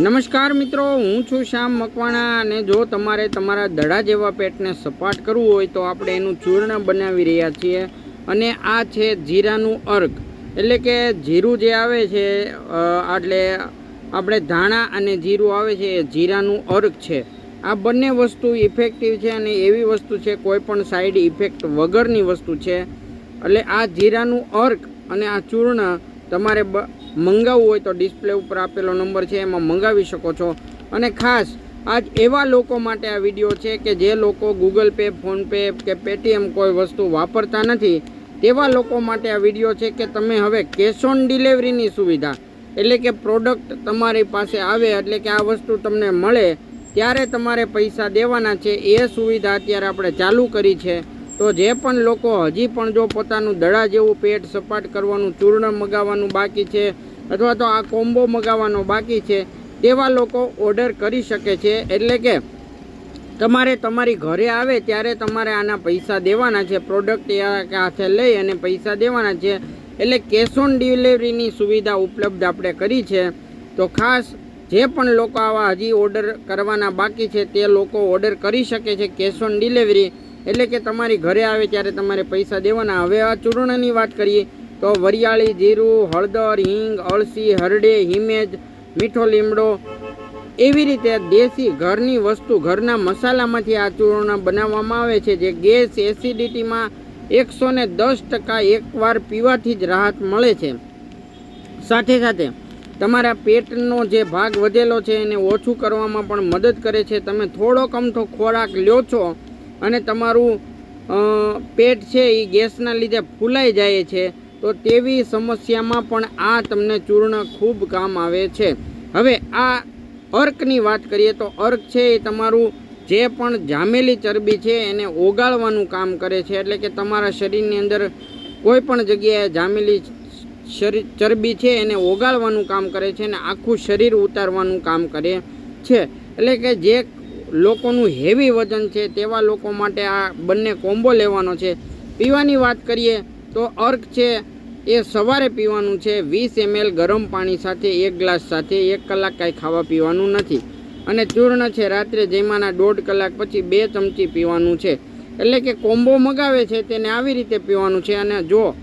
નમસ્કાર મિત્રો, હું છું શ્યામ મકવાણા અને જો તમારે તમારા દડા જેવા પેટને સપાટ કરવું હોય તો આપણે એનું ચૂર્ણ બનાવી રહ્યા છીએ અને આ છે જીરાનું અર્ક. એટલે કે જીરું જે આવે છે એટલે આપણે ધાણા અને જીરું આવે છે એ જીરાનું અર્ક છે. આ બંને વસ્તુ ઇફેક્ટિવ છે અને એવી વસ્તુ છે, કોઈ પણ સાઈડ ઇફેક્ટ વગરની વસ્તુ છે. એટલે આ જીરાનું અર્ક અને આ ચૂર્ણ તમારે મંગાવવું હોય તો ડિસ્પ્લે ઉપર આપેલો નંબર છે, એમાં મંગાવી શકો છો. અને ખાસ, આજ એવા લોકો માટે આ વીડિયો છે કે જે લોકો ગૂગલ પે ફોનપે કે પેટીએમ કોઈ વસ્તુ વાપરતા નથી, તેવા લોકો માટે આ વીડિયો છે કે તમે હવે કેશ ઓન ડિલિવરીની સુવિધા, એટલે કે પ્રોડક્ટ તમારી પાસે આવે, એટલે કે આ વસ્તુ તમને મળે, ત્યારે તમારે પૈસા દેવાના છે, એ સુવિધા અત્યારે આપણે ચાલુ કરી છે. તો જે પણ લોકો હજી પણ જો પોતાનું દડા જેવું પેટ સપાટ કરવાનું, ચૂર્ણ મગાવવાનું બાકી છે, અથવા તો આ કોમ્બો મગાવવાનો બાકી છે, તેવા લોકો ઓર્ડર કરી શકે છે. એટલે કે તમારે તમારી ઘરે આવે ત્યારે તમારે આના પૈસા દેવાના છે પ્રોડક્ટ એ હાથે લઈ અને પૈસા દેવાના છે. એટલે કેશ ઓન ડિલિવરીની સુવિધા ઉપલબ્ધ આપણે કરી છે. તો ખાસ જે પણ લોકો આવા હજી ઓર્ડર કરવાના બાકી છે, તે લોકો ઓર્ડર કરી શકે છે કેશ ઓન ડિલિવરી એટલે કે તમારી ઘરે આવે ત્યારે તમારે પૈસા દેવાના. હવે આ ચૂર્ણની વાત કરીએ તો વરિયાળી, જીરું, હળદર, હિંગ, અળસી, હરડે, હિમેજ, મીઠો લીમડો એવી રીતે દેશી ઘરની વસ્તુ ઘરના મસાલામાંથી આ ચૂર્ણ બનાવવામાં આવે છે જે ગેસ એસિડિટીમાં એકસો ને દસ ટકા એકવાર પીવાથી જ રાહત મળે છે. સાથે સાથે તમારા પેટનો જે ભાગ વધેલો છે એને ઓછું કરવામાં પણ મદદ કરે છે. તમે થોડો કમઠો ખોરાક લ્યો છો અને તમારું પેટ છે એ ગેસના લીધે ફૂલાઈ જાય છે, તો તેવી સમસ્યામાં પણ આ તમને ચૂર્ણ ખૂબ કામ આવે છે. હવે આ અર્કની વાત કરીએ તો અર્ક છે એ તમારું જે પણ જામેલી ચરબી છે એને ઓગાળવાનું કામ કરે છે, એટલે કે તમારા શરીરની અંદર કોઈ પણ જગ્યાએ જામેલી ચરબી છે એને ઓગાળવાનું કામ કરે છે અને આખું શરીર ઉતારવાનું કામ કરે છે. એટલે કે જે લોકોનું હેવી વજન છે તેવા લોકો માટે આ બંને કોમ્બો લેવાનો છે. પીવાની વાત કરીએ તો અર્ક છે એ સવારે પીવાનું છે, વીસ એમએલ ગરમ પાણી સાથે, એક ગ્લાસ સાથે, એક કલાક કાંઈ ખાવા પીવાનું નથી. અને ચૂર્ણ છે રાત્રે જેમાંના દોઢ કલાક પછી બે ચમચી પીવાનું છે. એટલે કે કોમ્બો મગાવે છે તેને આવી રીતે પીવાનું છે. અને જો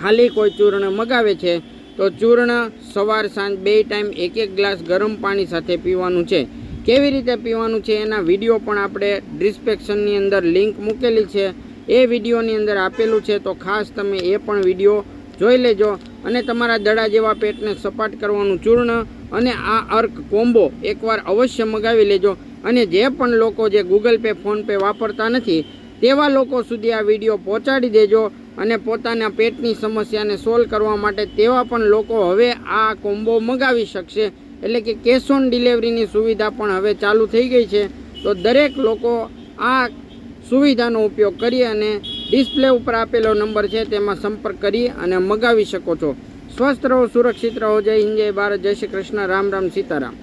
ખાલી કોઈ ચૂર્ણ મગાવે છે, તો ચૂર્ણ સવાર સાંજ બે ટાઈમ એક એક ગ્લાસ ગરમ પાણી સાથે પીવાનું છે. કેવી રીતે પીવાનું છે એના વીડિયો પણ આપણે ડિસ્ક્રિપ્શનની અંદર લિંક મૂકેલી છે. એ વિડીયોની અંદર આપેલું છે, તો ખાસ તમે એ પણ વીડિયો જોઈ લેજો. અને તમારા દડા જેવા પેટને સપાટ કરવાનું ચૂર્ણ અને આ અર્ક કોમ્બો એકવાર અવશ્ય મગાવી લેજો. અને જે પણ લોકો જે ગૂગલ પે ફોનપે વાપરતા નથી, તેવા લોકો સુધી આ વીડિયો પહોંચાડી દેજો અને પોતાના પેટની સમસ્યાને સોલ્વ કરવા માટે તેવા પણ લોકો હવે આ કોમ્બો મગાવી શકશે. એટલે કે કેશ ઓન ડિલિવરીની સુવિધા પણ હવે ચાલુ થઈ ગઈ છે. તો દરેક લોકો આ સુવિધાનો ઉપયોગ કરી અને ડિસ્પ્લે ઉપર આપેલો નંબર છે તેમાં સંપર્ક કરી અને મગાવી શકો છો. સ્વસ્થ રહો, સુરક્ષિત રહો. જય હિન્દ, જય ભારત, જય શ્રી કૃષ્ણ. રામ રામ, સીતારામ.